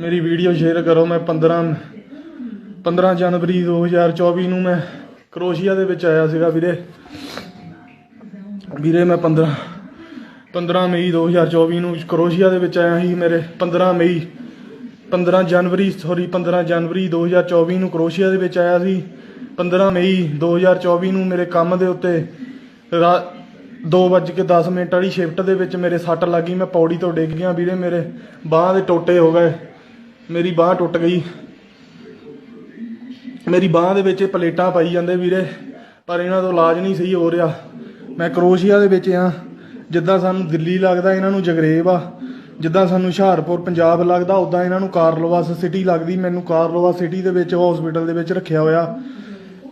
ਮੇਰੀ video share ਕਰੋ, ਮੈਂ 15 15 ਜਨਵਰੀ 2024 ਨੂੰ ਮੈਂ ਕਰੋਸ਼ੀਆ ਦੇ ਵਿੱਚ ਆਇਆ ਸੀਗਾ ਵੀਰੇ। ਵੀਰੇ, ਮੈਂ 15 15 ਮਈ 2024 ਨੂੰ ਕਰੋਸ਼ੀਆ ਦੇ ਵਿੱਚ ਆਇਆ ਸੀ ਮੇਰੇ 15 ਮਈ। 15 ਜਨਵਰੀ ਸੌਰੀ 15 ਜਨਵਰੀ 2024 ਨੂੰ ਕਰੋਸ਼ੀਆ ਦੇ ਵਿੱਚ ਆਇਆ ਸੀ। 15 ਮਈ 2024 ਨੂੰ ਮੇਰੇ ਕੰਮ ਦੇ ਉੱਤੇ ਰਾ- ਦੋ ਵੱਜ ਕੇ 10 ਮਿੰਟ ਵਾਲੀ ਸ਼ਿਫਟ ਦੇ ਵਿੱਚ ਮੇਰੇ ਸੱਟ ਲੱਗੀ ਮੈਂ ਪੌੜੀ ਤੋਂ ਡਿੱਗ ਗਿਆ। ਵੀਰੇ, ਮੇਰੇ ਬਾਹ ਦੇ ਟੋਟੇ ਹੋ ਗਏ। ਮੇਰੀ ਬਾਹ ਟੁੱਟ ਗਈ। ਮੇਰੀ ਬਾਹ ਦੇ ਵਿੱਚ ਪਲੇਟਾਂ ਪਾਈ ਜਾਂਦੇ ਵੀਰੇ, ਪਰ ਇਹਨਾਂ ਤੋਂ ਇਲਾਜ ਨਹੀਂ ਸਹੀ ਹੋ ਰਿਹਾ। ਮੈਂ ਕਰੋਸ਼ੀਆ ਦੇ ਵਿੱਚ ਆ। ਜਿੱਦਾਂ ਸਾਨੂੰ ਦਿੱਲੀ ਲੱਗਦਾ, ਇਹਨਾਂ ਨੂੰ ਜਗਰੇਬ ਆ। ਜਿੱਦਾਂ ਸਾਨੂੰ ਹੁਸ਼ਿਆਰਪੁਰ, ਪੰਜਾਬ ਲੱਗਦਾ, ਉਦਾਂ ਇਹਨਾਂ ਨੂੰ ਕਾਰਲੋਵਾਸ ਸਿਟੀ ਲੱਗਦੀ। ਮੈਨੂੰ ਕਾਰਲੋਵਾਸ ਸਿਟੀ ਦੇ ਵਿੱਚ ਹਸਪੀਟਲ ਦੇ ਵਿੱਚ ਰੱਖਿਆ ਹੋਇਆ।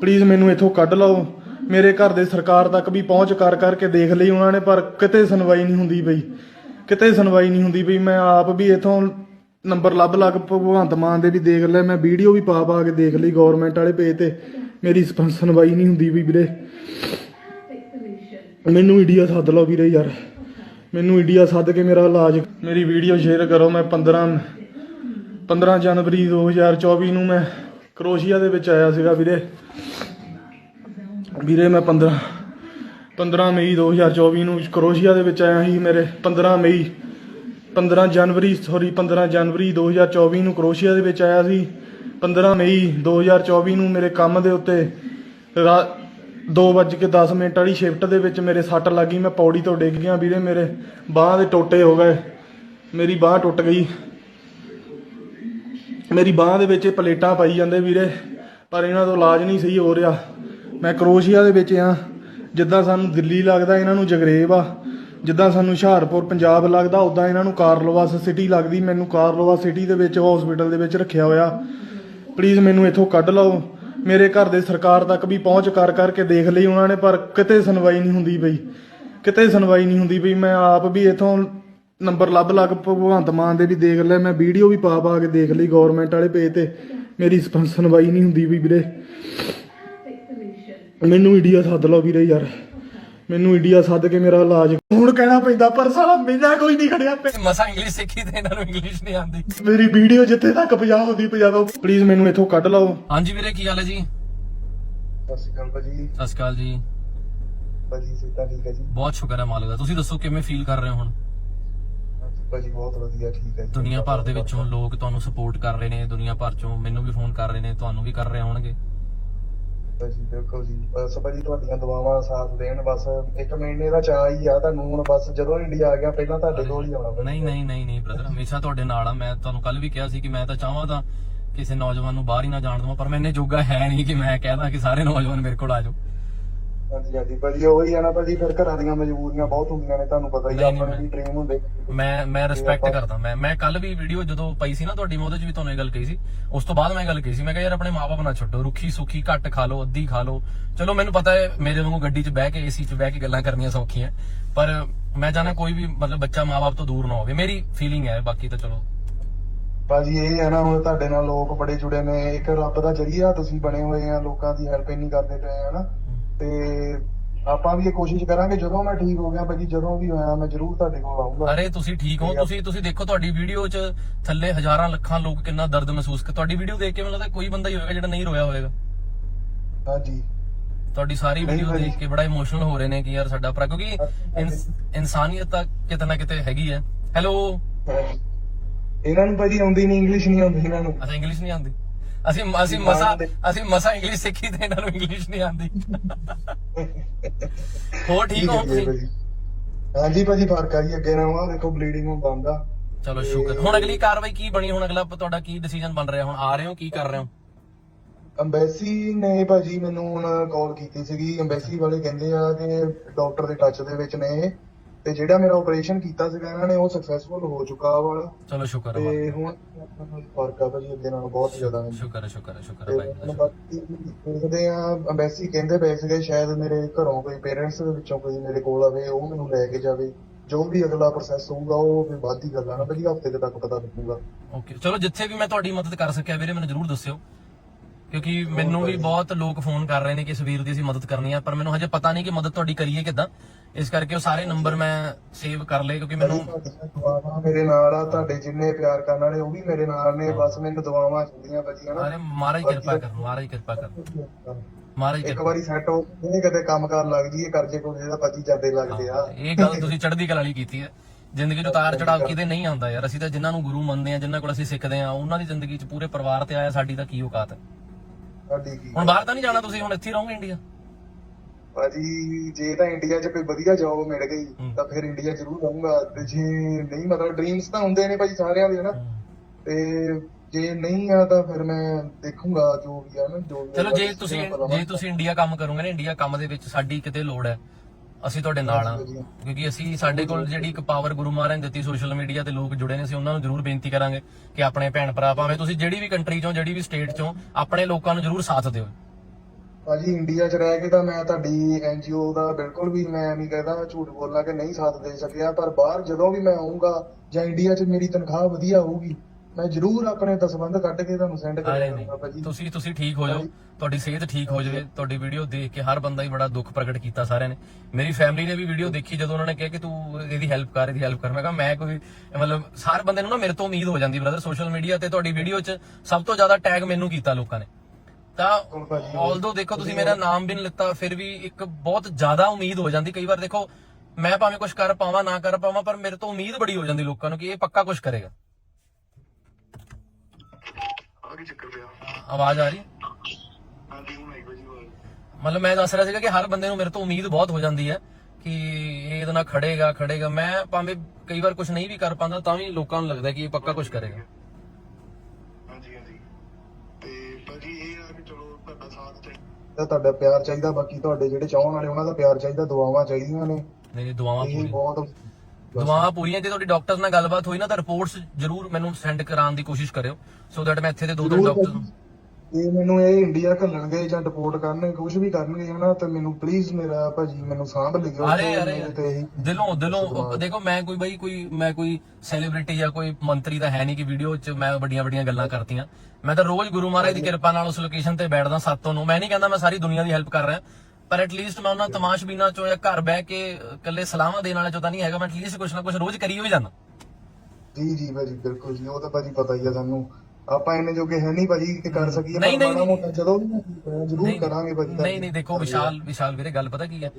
ਪਲੀਜ਼ ਮੈਨੂੰ ਇੱਥੋਂ ਕੱਢ ਲਓ। ਮੇਰੇ ਘਰ ਦੇ ਸਰਕਾਰ ਤੱਕ ਵੀ ਪਹੁੰਚ ਕਰ ਕਰਕੇ ਦੇਖ ਲਈ ਉਹਨਾਂ ਨੇ, ਪਰ ਕਿਤੇ ਸੁਣਵਾਈ ਨਹੀਂ ਹੁੰਦੀ ਪਈ। ਕਿਤੇ ਸੁਣਵਾਈ ਨਹੀਂ ਹੁੰਦੀ ਪਈ। ਮੈਂ ਆਪ ਵੀ ਇਥੋਂ ਨੰਬਰ ਲੱਭ ਲੱਗ ਭਗਵੰਤ ਮਾਨ ਦੇ ਵੀ ਦੇਖ ਲੈ, ਮੈਂ ਵੀਡੀਓ ਵੀ ਪਾ ਪਾ ਕੇ ਦੇਖ ਲਈ ਗਵਰਨਮੈਂਟ ਵਾਲੇ ਪੇਜ ਤੇ। ਮੇਰੀ ਸੁਣਵਾਈ ਨਹੀਂ ਹੁੰਦੀ ਵੀ ਵੀਰੇ। ਮੈਨੂੰ ਇੰਡੀਆ ਸੱਦ ਲਓ ਵੀਰੇ ਯਾਰ। ਮੈਨੂੰ ਇੰਡੀਆ ਸੱਦ ਕੇ ਮੇਰਾ ਇਲਾਜ ਮੇਰੀ ਵੀਡੀਓ ਸ਼ੇਅਰ ਕਰੋ ਮੈਂ 15 15 ਜਨਵਰੀ 2024 ਨੂੰ ਮੈਂ ਕਰੋਸ਼ੀਆ ਦੇ ਵਿੱਚ ਆਇਆ ਸੀਗਾ ਵੀਰੇ। ਵੀਰੇ ਮੈਂ 15 15 ਮਈ 2024 ਨੂੰ ਕਰੋਸ਼ੀਆ ਦੇ ਵਿੱਚ ਆਇਆ ਸੀ ਮੇਰੇ 15 ਮਈ 15 ਜਨਵਰੀ ਸੌਰੀ 15 ਜਨਵਰੀ 2024 ਨੂੰ ਕਰੋਸ਼ੀਆ ਦੇ ਵਿੱਚ ਆਇਆ ਸੀ। 15 ਮਈ 2024 ਨੂੰ ਮੇਰੇ ਕੰਮ ਦੇ ਉੱਤੇ ਰਾ- ਦੋ ਵੱਜ ਕੇ 10 ਮਿੰਟ ਵਾਲੀ ਸ਼ਿਫਟ ਦੇ ਵਿੱਚ ਮੇਰੇ ਸੱਟ ਲੱਗੀ ਮੈਂ ਪੌੜੀ ਤੋਂ ਡਿੱਗ ਗਿਆ ਵੀਰੇ, ਮੇਰੇ ਬਾਹ ਦੇ ਟੋਟੇ ਹੋ ਗਏ। ਮੇਰੀ ਬਾਹ ਟੁੱਟ ਗਈ। ਮੇਰੀ ਬਾਹ ਦੇ ਵਿੱਚ ਇਹ ਪਲੇਟਾਂ ਪਾਈ ਜਾਂਦੇ ਵੀਰੇ, ਪਰ ਇਹਨਾਂ ਤੋਂ ਇਲਾਜ ਨਹੀਂ ਸਹੀ ਹੋ ਰਿਹਾ। ਮੈਂ ਕਰੋਸ਼ੀਆ ਦੇ ਵਿੱਚ ਆ। ਜਿੱਦਾਂ ਸਾਨੂੰ ਦਿੱਲੀ ਲੱਗਦਾ, ਇਹਨਾਂ ਨੂੰ ਜਗਰੇਬ ਆ। ਜਿੱਦਾਂ ਸਾਨੂੰ ਹੁਸ਼ਿਆਰਪੁਰ, ਪੰਜਾਬ ਲੱਗਦਾ, ਉਦਾਂ ਇਹਨਾਂ ਨੂੰ ਕਾਰਲੋਵਾਸ ਸਿਟੀ ਲੱਗਦੀ। ਮੈਨੂੰ ਕਾਰਲੋਵਾਸ ਸਿਟੀ ਦੇ ਵਿੱਚ ਹਸਪੀਟਲ ਦੇ ਵਿੱਚ ਰੱਖਿਆ ਹੋਇਆ। ਪਲੀਜ਼ ਮੈਨੂੰ ਇੱਥੋਂ ਕੱਢ ਲਓ। ਮੇਰੇ ਘਰ ਦੇ ਸਰਕਾਰ ਤੱਕ ਵੀ ਪਹੁੰਚ ਕਰ ਕਰਕੇ ਦੇਖ ਲਈ ਉਹਨਾਂ ਨੇ, ਪਰ ਕਿਤੇ ਸੁਣਵਾਈ ਨਹੀਂ ਹੁੰਦੀ ਪਈ। ਕਿਤੇ ਸੁਣਵਾਈ ਨਹੀਂ ਹੁੰਦੀ ਪਈ। ਮੈਂ ਆਪ ਵੀ ਇਥੋਂ ਨੰਬਰ ਲੱਭ ਲੱਗ ਭਗਵੰਤ ਮਾਨ ਦੇ ਵੀ ਦੇਖ ਲੈ ਮੈਂ ਵੀਡੀਓ ਵੀ ਪਾ ਪਾ ਕੇ ਦੇਖ ਲਈ ਗਵਰਨਮੈਂਟ ਵਾਲੇ ਪੇਜ ਤੇ। ਮੇਰੀ ਸੁਣਵਾਈ ਨਹੀਂ ਹੁੰਦੀ ਵੀ ਵੀਰੇ। ਮੈਨੂੰ ਇੰਡੀਆ ਸੱਦ ਲਓ ਵੀਰੇ ਯਾਰ। ਮੈਨੂੰ ਇੰਡੀਆ ਸੱਦ ਕੇ ਮੇਰਾ ਇਲਾਜ ਹੁਣ ਕਹਿਣਾ ਪੈਂਦਾ ਪਰ ਸਾਲਾ ਮੈਨਾਂ ਕੋਈ ਨਹੀਂ ਖੜਿਆ ਪਿਆ। ਮਸਾ ਇੰਗਲਿਸ਼ ਸਿੱਖੀ ਤੇ ਇਹਨਾਂ ਨੂੰ ਇੰਗਲਿਸ਼ ਨਹੀਂ ਆਉਂਦੀ। ਮੇਰੀ ਵੀਡੀਓ ਜਿੱਥੇ ਤੱਕ ਹੁੰਦੀ ਪਹੁੰਚਾ ਦਿਓ ਪਲੀਜ਼ ਮੈਨੂੰ ਇੱਥੋਂ ਕੱਢ ਲਓ। ਹਾਂਜੀ ਵੀਰੇ ਕੀ ਹਾਲ ਹੈ ਜੀ? ਸਤਿ ਸ਼੍ਰੀ ਅਕਾਲ ਭਾਜੀ। ਸਤਿ ਸ਼੍ਰੀ ਅਕਾਲ ਜੀ। ਭਾਜੀ ਸਿੱਧਾ ਠੀਕ ਹੈ ਜੀ? ਬਹੁਤ ਸ਼ੁਕਰ ਹੈ ਮਾਲਕ ਦਾ। ਤੁਸੀਂ ਦੱਸੋ ਕਿਵੇਂ ਫੀਲ ਕਰ ਰਹੇ ਹੋ ਹੁਣ? ਹਾਂਜੀ ਭਾਜੀ ਬਹੁਤ ਵਧੀਆ ਠੀਕ ਹੈ ਜੀ। ਦੁਨੀਆ ਭਰ ਦੇ ਵਿੱਚੋਂ ਲੋਕ ਤੁਹਾਨੂੰ ਸਪੋਰਟ ਕਰ ਰਹੇ ਨੇ ਦੁਨੀਆ ਭਰ ਚੋਂ ਮੈਨੂੰ ਵੀ ਫੋਨ ਕਰ ਰਹੇ ਨੇ ਤੁਹਾਨੂੰ ਵੀ ਕਰ ਰਹੇ ਹੋਣਗੇ। ਭਾਜੀ ਬਿਲਕੁਲ ਜੀ। ਬਸ ਭਾਜੀ ਤੁਹਾਡੀਆਂ ਦੁਆਵਾਂ ਸਾਥ ਦੇਣ, ਬਸ ਇੱਕ ਮਹੀਨੇ ਦਾ ਚਾਹ ਹੀ ਆ ਤੁਹਾਨੂੰ। ਹੁਣ ਬਸ ਜਦੋਂ ਇੰਡੀਆ ਆ ਗਿਆ, ਪਹਿਲਾਂ ਤੁਹਾਡੇ ਕੋਲ ਹੀ ਆਉਣਾ ਨਹੀਂ ਨਹੀਂ ਨਹੀਂ ਨਹੀਂ ਬ੍ਰਦਰ ਹਮੇਸ਼ਾ ਤੁਹਾਡੇ ਨਾਲ ਆ। ਮੈਂ ਤੁਹਾਨੂੰ ਕੱਲ ਵੀ ਕਿਹਾ ਸੀ ਕਿ ਮੈਂ ਤਾਂ ਚਾਹਾਂ ਤਾਂ ਕਿਸੇ ਨੌਜਵਾਨ ਨੂੰ ਬਾਹਰ ਹੀ ਨਾ ਜਾਣ ਦਵਾਂ, ਪਰ ਮੈਨੇ ਜੋਗਾ ਹੈ ਨਹੀਂ ਕਿ ਮੈਂ ਕਹਿਦਾ ਕਿ ਸਾਰੇ ਨੌਜਵਾਨ ਮੇਰੇ ਕੋਲ ਆ ਜਾਓ। ਹਾਂਜੀ ਹਾਂਜੀ। ਭਾਜੀ ਉਹੀ ਆ ਨਾ ਭਾਜੀ ਫਿਰ ਘਰਾਂ ਦੀਆਂ ਮਜਬੂਰੀਆਂ ਬਹੁਤ ਹੁੰਦੀਆਂ ਨੇ ਤੁਹਾਨੂੰ ਪਤਾ ਹੀ ਆ ਨਹੀਂ, ਵੀ ਡ੍ਰੀਮ ਹੁੰਦੇ। ਮੈਂ ਮੈਂ ਰਿਸਪੈਕਟ ਕਰਦਾ ਮੈਂ ਮੈਂ ਕੱਲ ਵੀ ਵੀਡੀਓ ਜਦੋਂ ਪਈ ਸੀ ਨਾ ਤੁਹਾਡੀ ਮੈਂ ਉਹਦੇ ਚ ਵੀ ਤੁਹਾਨੂੰ ਇਹ ਗੱਲ ਕਹੀ ਸੀ। ਉਸ ਤੋਂ ਬਾਅਦ ਮੈਂ ਗੱਲ ਕਹੀ ਸੀ ਮੈਂ ਕਿਹਾ ਯਾਰ ਆਪਣੇ ਮਾਪੇ ਨਾ ਛੱਡੋ ਰੁੱਖੀ ਸੁੱਖੀ ਘੱਟ ਖਾ ਲਓ ਅੱਧੀ ਖਾ ਲਓ। ਚਲੋ ਮੈਨੂੰ ਪਤਾ ਹੈ ਮੇਰੇ ਵਾਂਗੂ ਗੱਡੀ 'ਚ ਬਹਿ ਕੇ ਏਸੀ 'ਚ ਬਹਿ ਕੇ ਗੱਲਾਂ ਕਰਨੀਆਂ ਸੌਖੀਆਂ ਪਰ ਮੈਂ ਚਾਹਨਾ ਕੋਈ ਵੀ ਮਤਲਬ ਬੱਚਾ ਮਾਪੇ ਤੋਂ ਦੂਰ ਨਾ ਹੋਵੇ। ਮੇਰੀ ਫੀਲਿੰਗ ਹੈ ਬਾਕੀ ਤਾਂ ਚਲੋ। ਭਾਜੀ ਇਹ ਆ ਨਾ ਹੁਣ ਤੁਹਾਡੇ ਨਾਲ ਲੋਕ ਬੜੇ ਜੁੜੇ ਨੇ ਇੱਕ ਰੱਬ ਦਾ ਜਰੀਆ ਤੁਸੀਂ ਬਣੇ ਹੋਏ ਆ ਲੋਕਾਂ ਦੀ ਹੈਲਪ ਇੰਨੀ ਕਰਦੇ ਪਏ ਆ ਨਾ ਤੇ ਆਪਾਂ ਵੀ ਇਹ ਕੋਸ਼ਿਸ਼ ਕਰਾਂਗੇ ਜਦੋਂ ਮੈਂ ਠੀਕ ਹੋ ਗਿਆ ਭਾਜੀ ਜਦੋਂ ਵੀ ਹੋਇਆ ਮੈਂ ਜ਼ਰੂਰ ਤੁਹਾਡੇ ਕੋਲ ਆਊਂਗਾ। ਅਰੇ ਤੁਸੀਂ ਠੀਕ ਹੋ ਤੁਸੀਂ ਤੁਸੀਂ ਦੇਖੋ ਤੁਹਾਡੀ ਵੀਡੀਓ 'ਚ ਥੱਲੇ ਹਜ਼ਾਰਾਂ ਲੱਖਾਂ ਲੋਕ ਕਿੰਨਾ ਦਰਦ ਮਹਿਸੂਸ ਕਰ ਤੁਹਾਡੀ ਵੀਡੀਓ ਦੇਖ ਕੇ ਮੈਨੂੰ ਲੱਗਦਾ ਕੋਈ ਬੰਦਾ ਹੀ ਹੋਵੇਗਾ ਜਿਹੜਾ ਨਹੀਂ ਰੋਇਆ ਹੋਵੇਗਾ। ਹਾਂਜੀ। ਤੁਹਾਡੀ ਸਾਰੀ ਵੀਡੀਓ। ਦੇਖ ਕੇ ਬੜਾ ਇਮੋਸ਼ਨਲ ਹੋ ਰਹੇ ਨੇ ਕਿ ਯਾਰ ਸਾਡਾ ਭਰਾ ਕਿਉਂਕਿ ਇਨਸ- ਇਨਸਾਨੀਅਤ ਤਾਂ ਕਿਤੇ ਨਾ ਕਿਤੇ ਹੈਗੀ ਹੈ। ਹੈਲੋ ਇਹਨਾਂ ਨੂੰ ਭਾਜੀ ਆਉਂਦੀ ਨਹੀਂ ਇੰਗਲਿਸ਼ ਨਹੀਂ ਆਉਂਦੀ ਇਹਨਾਂ ਨੂੰ। ਅੱਛਾ ਇੰਗਲਿਸ਼ ਨਹੀਂ ਆਉਂਦੀ? ਅਸੀਂ ਅਸੀਂ ਮਸਾ ਅਸੀਂ ਮਸਾ ਇੰਗਲਿਸ਼ ਸਿੱਖੀ ਤੇ ਇਹਨਾਂ ਨੂੰ ਇੰਗਲਿਸ਼ ਨਹੀਂ ਆਉਂਦੀ। ਹੋਰ ਠੀਕ ਹੋ ਤੁਸੀਂ? ਹਾਂਜੀ ਭਾਜੀ ਫ਼ਰਕ ਆ ਜੀ ਅੱਗੇ ਨਾਲੋਂ ਦੇਖੋ ਬਲੀਡਿੰਗ ਹੁਣ ਬੰਦ ਆ ਚਲੋ ਸ਼ੁਕਰ। ਹੁਣ ਅਗਲੀ ਕਾਰਵਾਈ ਕੀ ਬਣੀ? ਹੁਣ ਅਗਲਾ ਤੁਹਾਡਾ ਕੀ ਡਿਸੀਜਨ ਬਣ ਰਿਹਾ? ਹੁਣ ਆ ਰਹੇ ਹੋ ਕੀ ਕਰ ਰਹੇ ਹੋ? ਅੰਬੈਸੀ ਨੇ ਭਾਜੀ ਮੈਨੂੰ ਹੁਣ ਕਾਲ ਕੀਤੀ ਸੀਗੀ। ਅੰਬੈਸੀ ਵਾਲੇ ਕਹਿੰਦੇ ਆ ਕਿ ਡਾਕਟਰ ਦੇ ਟੱਚ ਦੇ ਵਿੱਚ ਨੇ। ਤੇ ਜਿਹੜਾ ਮੇਰਾ ਆਪਰੇਸ਼ਨ ਕੀਤਾ ਸੀਗਾ ਇਹਨਾਂ ਨੇ ਉਹ ਸਕਸੈਸਫੁਲ ਹੋ ਚੁੱਕਾ ਵਾ। ਚਲੋ ਸ਼ੁਕਰ ਹੈ ਤੇ। ਹੁਣ ਫ਼ਰਕ ਆ ਭਾਜੀ ਅੱਗੇ ਨਾਲੋਂ ਬਹੁਤ ਜ਼ਿਆਦਾ। ਹੈ ਸ਼ੁਕਰ ਹੈ ਸ਼ੁਕਰ ਹੈ ਸ਼ੁਕਰ ਹੈ ਸ਼ੁਕਰ। ਬਾਕੀ ਦੇਖਦੇ ਆ ਅੰਬੈਸੀ ਕਹਿੰਦੇ ਪਏ ਸੀਗੇ ਸ਼ਾਇਦ ਮੇਰੇ ਘਰੋਂ ਕੋਈ ਪੇਰੈਂਟਸ ਦੇ ਵਿੱਚੋਂ ਕੋਈ ਮੇਰੇ ਕੋਲ ਆਵੇ ਉਹ ਮੈਨੂੰ ਲੈ ਕੇ ਜਾਵੇ। ਜੋ ਵੀ ਅਗਲਾ ਪ੍ਰੋਸੈਸ ਹੋਊਗਾ ਉਹ ਫਿਰ ਬਾਅਦ ਦੀ ਗੱਲ ਆ ਨਾ ਭਾਜੀ ਹਫ਼ਤੇ ਤੱਕ ਪਤਾ ਲੱਗੂਗਾ। ਓਕੇ ਚਲੋ ਜਿੱਥੇ ਵੀ ਮੈਂ ਤੁਹਾਡੀ ਮਦਦ ਕਰ ਸਕਿਆ ਵੀਰੇ ਮੈਨੂੰ ਜਰੂਰ ਦੱਸਿਓ। ਕਿਉਂਕਿ ਮੈਨੂੰ ਵੀ ਬਹੁਤ ਲੋਕ ਫੋਨ ਕਰ ਰਹੇ ਨੇ ਕਿ ਇਸ ਵੀਰ ਦੀ ਅਸੀਂ ਮਦਦ ਕਰਨੀ ਆ ਪਰ ਮੈਨੂੰ ਹਜੇ ਪਤਾ ਨਹੀਂ ਕਿ ਮਦਦ ਤੁਹਾਡੀ ਕਰੀਏ ਕਿਦਾਂ। ਇਸ ਕਰਕੇ ਉਹ ਸਾਰੇ ਨੰਬਰ ਮੈਂ ਸੇਵ ਕਰ ਲਏ ਕਿਉਂਕਿ ਮੈਨੂੰ ਦੁਆਵਾਂ ਮੇਰੇ ਨਾਲ ਆ ਤੁਹਾਡੇ ਜਿੰਨੇ ਪਿਆਰ ਕਰਨ ਵਾਲੇ ਉਹ ਵੀ ਮੇਰੇ ਨਾਲ ਨੇ ਬਸ ਮੈਨੂੰ ਦੁਆਵਾਂ ਚਾਹੀਦੀਆਂ ਭਾਜੀ ਹਨਾ ਸਾਰੇ ਮਹਾਰਾਜ ਕਿਰਪਾ ਕਰ ਮਹਾਰਾਜ ਕਿਰਪਾ ਕਰ। ਮਹਾਰਾਜ ਇੱਕ ਵਾਰੀ ਸੈੱਟ ਹੋ ਨਹੀਂ ਕਦੇ ਕੰਮ ਕਰ ਲੱਗ ਜੀਏ ਕਰਜੇ ਕੋਲੇ ਦਾ ਭਾਜੀ ਜਾਂਦੇ ਲੱਗਦੇ ਆ। ਇਹ ਗੱਲ ਤੁਸੀਂ ਚੜ੍ਹਦੀ ਕਲਾ ਵਾਲੀ ਕੀਤੀ ਹੈ। ਜ਼ਿੰਦਗੀ 'ਚ ਉਤਾਰ ਚੜਾਵ ਕਿਤੇ ਨਹੀਂ ਆਉਂਦਾ ਯਾਰ। ਅਸੀਂ ਤਾਂ ਜਿਨ੍ਹਾਂ ਨੂੰ ਗੁਰੂ ਮੰਨਦੇ ਆ ਜਿਨ੍ਹਾਂ ਕੋਲ ਅਸੀਂ ਸਿੱਖਦੇ ਆ ਉਹਨਾਂ ਦੀ ਜ਼ਿੰਦਗੀ 'ਚ ਪੂਰੇ ਪਰਿਵਾਰ ਤੇ ਆਇਆ ਸਾਡੀ ਤਾਂ ਕੀ ਔਕਾਤ ਹੈ? ਸਾਡੀ ਕੀ ਹੁਣ ਬਾਹਰ ਤਾਂ ਨਹੀਂ ਜਾਣਾ ਤੁਸੀਂ ਹੁਣ ਇੱਥੇ ਹੀ ਰਹੋਗੇ ਇੰਡੀਆ ਭਾਜੀ ਜੇ ਤਾਂ ਇੰਡੀਆ 'ਚ ਕੋਈ ਵਧੀਆ ਜੌਬ ਮਿਲ ਗਈ। ਤਾਂ ਫਿਰ ਇੰਡੀਆ ਜ਼ਰੂਰ ਰਹੂੰਗਾ। ਤੇ ਜੇ ਨਹੀਂ ਮਤਲਬ ਡ੍ਰੀਮਸ ਤਾਂ ਹੁੰਦੇ ਨੇ ਭਾਜੀ ਸਾਰਿਆਂ ਦੇ ਹਨਾ? ਤੇ ਜੇ ਨਹੀਂ ਆ ਤਾਂ ਫਿਰ ਮੈਂ ਦੇਖੂੰਗਾ ਜੋ ਵੀ ਆ ਨਾ ਜੋ ਵੀ ਚਲੋ ਜੇ ਤੁਸੀਂ ਜੇ ਤੁਸੀਂ ਇੰਡੀਆ ਕੰਮ ਕਰੋਗੇ ਨਾ ਇੰਡੀਆ ਕੰਮ ਦੇ ਵਿੱਚ ਸਾਡੀ ਕਿਤੇ ਲੋੜ ਹੈ। ਅਸੀਂ ਤੁਹਾਡੇ ਨਾਲ ਆ। ਕਿਉਂਕਿ ਅਸੀਂ ਸਾਡੇ ਕੋਲ ਜਿਹੜੀ ਇੱਕ ਪਾਵਰ ਗੁਰੂ ਮਹਾਰਾਜ ਨੇ ਦਿੱਤੀ ਸੋਸ਼ਲ ਮੀਡੀਆ ਤੇ ਲੋਕ ਜੁੜੇ ਨੇ ਅਸੀਂ ਉਹਨਾਂ ਨੂੰ ਜ਼ਰੂਰ ਬੇਨਤੀ ਕਰਾਂਗੇ ਕਿ ਆਪਣੇ ਭੈਣ ਭਰਾ ਭਾਵੇਂ ਤੁਸੀਂ ਜਿਹੜੀ ਵੀ ਕੰਟਰੀ ਚੋਂ ਜਿਹੜੀ ਵੀ ਸਟੇਟ ਚੋਂ ਆਪਣੇ ਲੋਕਾਂ ਨੂੰ ਜ਼ਰੂਰ ਸਾਥ ਦਿਓ। ਭਾਜੀ ਇੰਡੀਆ 'ਚ ਰਹਿ ਕੇ ਤਾਂ ਮੈਂ ਤੁਹਾਡੀ ਐਨਜੀਓ ਦਾ ਬਿਲਕੁਲ ਵੀ ਮੈਂ ਨਹੀਂ ਕਹਿੰਦਾ ਝੂਠ ਬੋਲਣਾ ਕਿ ਨਹੀਂ ਸਾਥ ਦੇ ਸਕਿਆ ਪਰ ਬਾਹਰ ਜਦੋਂ ਵੀ ਮੈਂ ਆਉਂਗਾ ਜਾਂ ਇੰਡੀਆ 'ਚ ਮੇਰੀ ਤਨਖਾਹ ਵਧੀਆ ਹੋਊਗੀ ਮੈਂ ਜ਼ਰੂਰ ਆਪਣੇ ਦਸਵੰਧ ਕੱਢ ਕੇ ਤੁਹਾਨੂੰ ਸੈਂਡ ਕਰਾਂਗਾ ਭਾਜੀ। ਤੁਸੀਂ ਤੁਸੀਂ ਠੀਕ ਹੋ ਜਾਓ। ਤੁਹਾਡੀ ਸਿਹਤ ਠੀਕ ਹੋ ਜਾਵੇ ਤੁਹਾਡੀ ਵੀਡੀਓ ਦੇਖ ਕੇ ਹਰ ਬੰਦਾ ਹੀ ਬੜਾ ਦੁੱਖ ਪ੍ਰਗਟ ਕੀਤਾ ਸਾਰਿਆਂ ਨੇ। ਮੇਰੀ ਫੈਮਿਲੀ ਨੇ ਵੀ ਵੀਡੀਓ ਦੇਖੀ ਜਦੋਂ ਉਹਨਾਂ ਨੇ ਕਿਹਾ ਕਿ ਤੂੰ ਇਹਦੀ ਹੈਲਪ ਕਰ ਇਹਦੀ ਹੈਲਪ ਕਰ ਮੈਂ ਕਿਹਾ ਮੈਂ ਕੋਈ ਮਤਲਬ ਹਰ ਬੰਦੇ ਨੂੰ ਨਾ ਮੇਰੇ ਤੋਂ ਉਮੀਦ ਹੋ ਜਾਂਦੀ ਬ੍ਰਦਰ ਸੋਸ਼ਲ ਮੀਡੀਆ ਤੇ ਤੁਹਾਡੀ ਵੀਡੀਓ 'ਚ ਸਭ ਤੋਂ ਜ਼ਿਆਦਾ ਟੈਗ ਮੈਨੂੰ ਕੀਤਾ ਲੋਕਾਂ ਨੇ। ਤਾਂ ਆਲਦੋ ਦੇਖੋ ਤੁਸੀਂ ਮੇਰਾ ਨਾਮ ਵੀ ਨਹੀਂ ਲਿੱਤਾ ਫਿਰ ਵੀ ਇੱਕ ਬਹੁਤ ਜ਼ਿਆਦਾ ਉਮੀਦ ਹੋ ਜਾਂਦੀ। ਕਈ ਵਾਰ ਦੇਖੋ ਮੈਂ ਭਾਵੇਂ ਕੁਝ ਕਰ ਪਾਵਾਂ ਨਾ ਕਰ ਪਾਵਾਂ ਪਰ ਮੇਰੇ ਤੋਂ ਉਮੀਦ ਬੜੀ ਹੋ ਜਾਂਦੀ ਲੋਕਾਂ ਨੂੰ ਕਿ ਇਹ ਪੱਕਾ ਕੁਝ ਕਰੇਗਾ। ਆਵਾਜ਼ ਆ ਰਹੀ? ਹਾਂਜੀ ਹੁਣ ਆਈ ਭਾਜੀ ਆਵਾਜ਼। ਮਤਲਬ ਮੈਂ ਦੱਸ ਰਿਹਾ ਸੀਗਾ ਕਿ ਹਰ ਬੰਦੇ ਨੂੰ ਮੇਰੇ ਤੋਂ ਉਮੀਦ ਬਹੁਤ ਹੋ ਜਾਂਦੀ ਹੈ ਕਿ ਇਹ ਇਹਦੇ ਨਾਲ ਖੜੇਗਾ ਖੜੇਗਾ। ਮੈਂ ਭਾਵੇਂ ਕਈ ਵਾਰ ਕੁਝ ਨਹੀਂ ਵੀ ਕਰ ਪਾਉਂਦਾ ਤਾਂ ਵੀ ਲੋਕਾਂ ਨੂੰ ਲੱਗਦਾ ਕਿ ਇਹ ਪੱਕਾ ਕੁਝ ਕਰੇਗਾ। ਹਾਂਜੀ ਹਾਂਜੀ। ਤੇ ਭਾਜੀ ਇਹ ਆ ਕਿ ਚਲੋ ਤੁਹਾਡਾ ਸਾਥ ਚਾਹੀਦਾ ਤੁਹਾਡਾ ਪਿਆਰ ਚਾਹੀਦਾ ਬਾਕੀ ਤੁਹਾਡੇ ਜਿਹੜੇ ਚਾਹਣ ਵਾਲੇ ਉਹਨਾਂ ਦਾ ਪਿਆਰ ਚਾਹੀਦਾ ਦੁਆਵਾਂ ਚਾਹੀਦੀਆਂ ਨੇ। ਨਹੀਂ ਨਹੀਂ ਦੁਆਵਾਂ ਪੂਰੀਆਂ। ਬਹੁਤ ਦੁਆਵਾਂ ਪੂਰੀਆਂ ਜੇ ਤੁਹਾਡੀ ਡਾਕਟਰ ਨਾਲ ਗੱਲਬਾਤ ਹੋਈ ਨਾ ਤਾਂ ਰਿਪੋਰਟਸ ਜਰੂਰ ਮੈਨੂੰ ਸੈਂਡ ਕਰਾਉਣ ਦੀ ਕੋਸ਼ਿਸ਼ ਕਰਿਓ। ਸੋ ਦੈਟ ਮੈਂ ਇੱਥੇ ਦੇ ਦੋ ਤਿੰਨ ਜ਼ਰੂਰ ਡਾਕਟਰ। ਇਹ ਮੈਨੂੰ ਇਹ ਇੰਡੀਆ ਘੱਲਣਗੇ ਜਾਂ ਡਿਪੋਰਟ ਕਰਨਗੇ ਕੁਝ ਵੀ ਕਰਨਗੇ ਹਨਾ ਤੇ ਮੈਨੂੰ ਪਲੀਜ਼ ਮੇਰਾ ਭਾਜੀ ਮੈਨੂੰ ਸਾਂਭ ਲਿਓ ਅਰੇ ਅਰੇ ਦਿਲੋਂ ਦਿਲੋਂ ਦੇਖੋ ਮੈਂ ਕੋਈ ਬਈ ਕੋਈ ਮੈਂ ਕੋਈ ਸੈਲੀਬ੍ਰਿਟੀ ਜਾਂ ਕੋਈ ਮੰਤਰੀ ਤਾਂ ਹੈ ਨਹੀਂ ਕਿ ਵੀਡੀਓ 'ਚ ਮੈਂ ਵੱਡੀਆਂ ਵੱਡੀਆਂ ਗੱਲਾਂ ਕਰਤੀਆਂ। ਮੈਂ ਤਾਂ ਰੋਜ਼ ਗੁਰੂ ਮਹਾਰਾਜ ਦੀ ਕਿਰਪਾ ਨਾਲ ਉਸ ਲੋਕੇਸ਼ਨ ਤੇ ਬੈਠਦਾ ਸਾਤੋਂ ਨੂੰ। ਮੈਂ ਨਹੀਂ ਕਹਿੰਦਾ ਮੈਂ ਸਾਰੀ ਦੁਨੀਆ ਦੀ ਹੈਲਪ ਕਰ ਰਿਹਾ ਪਰ ਐਟਲੀਸਟ ਮੈਂ ਉਹਨਾਂ ਤਮਾਸ਼ਬੀਨਾਂ ਚੋਂ ਜਾਂ ਘਰ ਬਹਿ ਕੇ ਇਕੱਲੇ ਸਲਾਮਾਂ ਦੇਣ ਵਾਲੇ ਚੋਂ ਤਾਂ ਨਹੀਂ ਹੈਗਾ। ਮੈਂ ਐਟਲੀਸਟ ਕੁਝ ਨਾ ਕੁਝ ਰੋਜ਼ ਕਰੀ ਹੋਈ ਜਾਂਦਾ। ਜੀ ਜੀ ਭਾਜੀ ਬਿਲਕੁਲ ਜੀ ਉਹ ਤਾਂ ਭਾਜੀ ਪਤਾ ਹੀ ਆ ਸਾਨੂੰ। ਆਪਾਂ ਇੰਨੇ ਜੋਗੇ ਹੈ ਨਹੀਂ ਭਾਜੀ ਕਿ ਕਰ ਸਕੀਏ ਨਹੀਂ, ਪਰ ਨਹੀਂ, ਮਾੜਾ ਨਹੀਂ। ਮੋਟਾ ਜਦੋਂ ਵੀ ਹੋਇਆ ਜ਼ਰੂਰ ਕਰਾਂਗੇ ਭਾਜੀ ਨਹੀਂ ਨਹੀਂ ਦੇਖੋ ਵਿਸ਼ਾਲ ਵਿਸ਼ਾਲ ਵੀਰੇ ਗੱਲ ਪਤਾ ਕੀ ਹੈ?